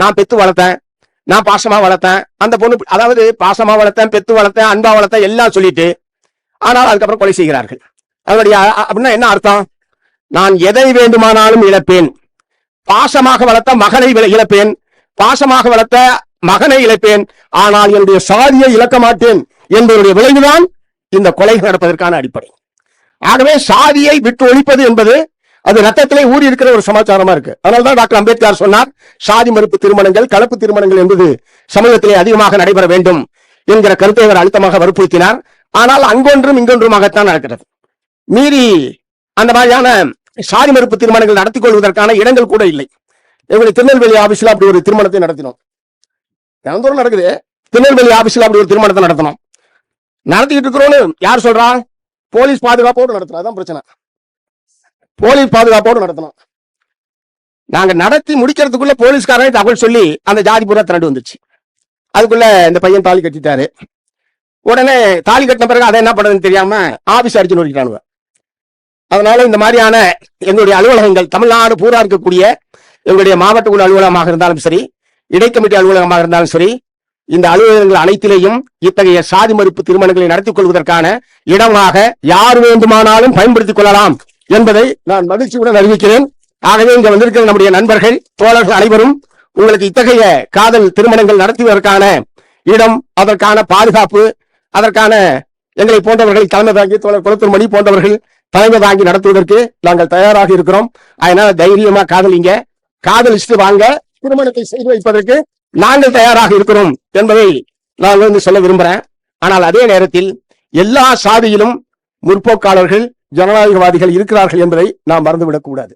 நான் பெத்து வளர்த்தேன் நான் பாசமா வளர்த்தேன் அந்த பொண்ணு அதாவது பாசமா வளர்த்தேன் பெத்து வளர்த்தேன் அன்பா வளர்த்தேன் எல்லாம் சொல்லிட்டு ஆனால் அதுக்கப்புறம் கொலை செய்கிறார்கள். அதனுடைய அப்படின்னா என்ன அர்த்தம்? நான் எதை வேண்டுமானாலும் இழப்பேன். பாசமாக வளர்த்த மகனை இழப்பேன். பாசமாக வளர்த்த மகனை இழப்பேன். ஆனால் என்னுடைய சாதியை இழக்க மாட்டேன் என்பதனுடைய விளைவுதான் இந்த கொலை நடப்பதற்கான அடிப்படை. ஆகவே சாதியை விட்டு ஒழிப்பது என்பது அது ரத்தத்திலே ஊறி இருக்கிற ஒரு சமாச்சாரமா இருக்கு. அதனால்தான் டாக்டர் அம்பேத்கர் சொன்னார் சாதி மறுப்பு திருமணங்கள் கலப்பு திருமணங்கள் என்பது சமூகத்திலே அதிகமாக நடைபெற வேண்டும் என்கிற கருத்தை அவர் அழுத்தமாக வற்புறுத்தினார். ஆனால் அங்கொன்றும் இங்கொன்றுமாகத்தான் நடக்கிறது. மீறி அந்த மாதிரியான சாதி மறுப்பு திருமணங்கள் நடத்திக் கொள்வதற்கான இடங்கள் கூட இல்லை. எங்களுடைய திருநெல்வேலி ஆபீஸ்ல அப்படி ஒரு திருமணத்தை நடத்தினோம். தினந்தோறும் நடக்குது. திருநெல்வேலி ஆபீஸ்ல அப்படி ஒரு திருமணத்தை நடத்தணும் நடத்திக்கிட்டு இருக்கிறோன்னு யார் சொல்றா? போலீஸ் பாதுகாப்போடு நடத்தணும் அதான் பிரச்சனை. போலீஸ் பாதுகாப்போடு நடத்தணும். நாங்க நடத்தி முடிக்கிறதுக்குள்ள போலீஸ்காரன் தகவல் சொல்லி அந்த ஜாதி பூரா திரண்டு வந்துச்சு அதுக்குள்ள இந்த பையன் தாலி கட்டிட்டாரு. உடனே தாலி கட்டின பிறகு அதை என்ன பண்றதுன்னு தெரியாம ஆபீஸ் அடிச்சு நோக்கிட்டானுங்க அதனால இந்த மாதிரியான எங்களுடைய அலுவலகங்கள் தமிழ்நாடு பூரா இருக்கக்கூடிய எங்களுடைய மாவட்ட குழு அலுவலகமாக இருந்தாலும் சரி இடைக்கமிட்டி அலுவலகமாக இருந்தாலும் சரி இந்த அலுவலகங்கள் அனைத்திலேயும் இத்தகைய சாதி மறுப்பு திருமணங்களை நடத்திக் கொள்வதற்கான இடமாக யார் வேண்டுமானாலும் பயன்படுத்திக் கொள்ளலாம். என்பதை நான் மகிழ்ச்சியுடன் அறிவிக்கிறேன். ஆகவே இங்க வந்திருக்கிற நம்முடைய நண்பர்கள் தோழர்கள் அனைவரும் உங்களுக்கு இத்தகைய காதல் திருமணங்கள் நடத்துவதற்கான இடம் அதற்கான பாதுகாப்பு அதற்கான எங்களை போன்றவர்கள் தலைமை தாங்கி தோழர் குளத்தூர்மணி போன்றவர்கள் தலைமை தாங்கி நடத்துவதற்கு நாங்கள் தயாராக இருக்கிறோம். அதனால தைரியமா காதலிங்க காதலிச்சுட்டு வாங்க திருமணத்தை செய்து வைப்பதற்கு நாங்கள் தயாராக இருக்கிறோம் என்பதை நான் வந்து சொல்ல விரும்புறேன். ஆனால் அதே நேரத்தில் எல்லா சாதியிலும் முற்போக்காளர்கள் ஜனநாயகவாதிகள் இருக்கிறார்கள் என்பதை நாம் மறந்துவிடக் கூடாது